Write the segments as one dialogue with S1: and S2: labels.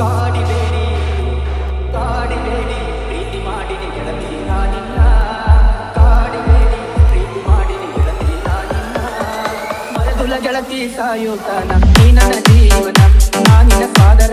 S1: ಕಾಡಿಬೇಡಿ ಕಾಡಿಬೇಡಿ ಪ್ರೀತಿ ಮಾಡಿನಿ ಗೆಳತಿ ನಾನಿಲ್ಲ ಕಾಡಿಬೇಡಿ ಪ್ರೀತಿ ಮಾಡಿನಿ ಗೆಳತಿ ನಾನಿಲ್ಲ ಮರದುಲ ಗೆಳತಿ ಸಾಯೋತನ ನೀ ಜೀವನ ನಾನಿನ ಸಾದರ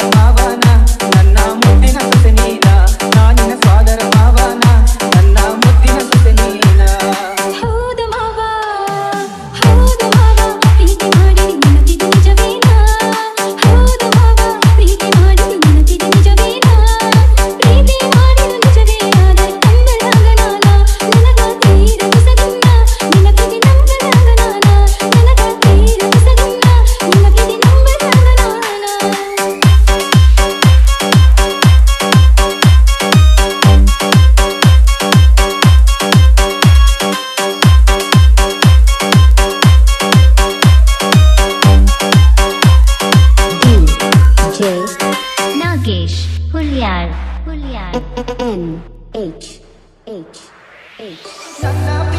S2: N H H H.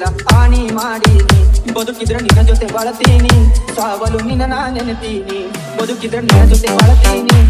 S1: ಮಾಡಿಲ್ಲ ಹಾನಿ ಮಾಡೀನಿ ಬದುಕಿದ್ರೆ ನಿನ್ನ ಜೊತೆ ಬಳತೀನಿ ಸಾವಲು ನಿನ್ನ ನಾ ನೆನೆತೀನಿ ಬದುಕಿದ್ರೆ ನಿನ್ನ ಜೊತೆ ಬಳತೀನಿ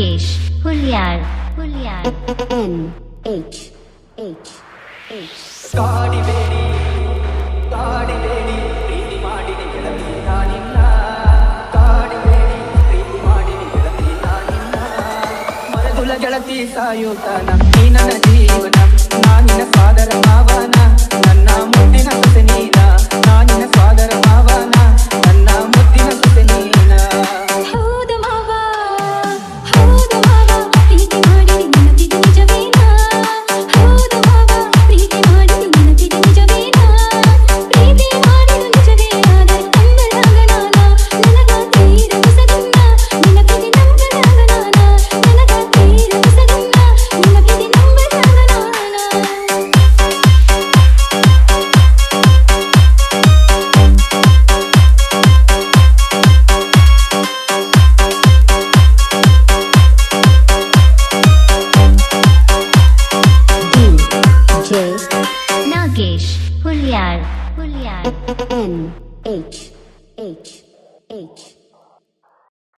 S3: Mukesh Hulyar Hulyar
S2: N H H H
S1: Scotty Baby Scotty Baby ಗೆಳತಿ ಸಾಯೋತಾನ ನೀ ನನ್ನ Julián. N H H H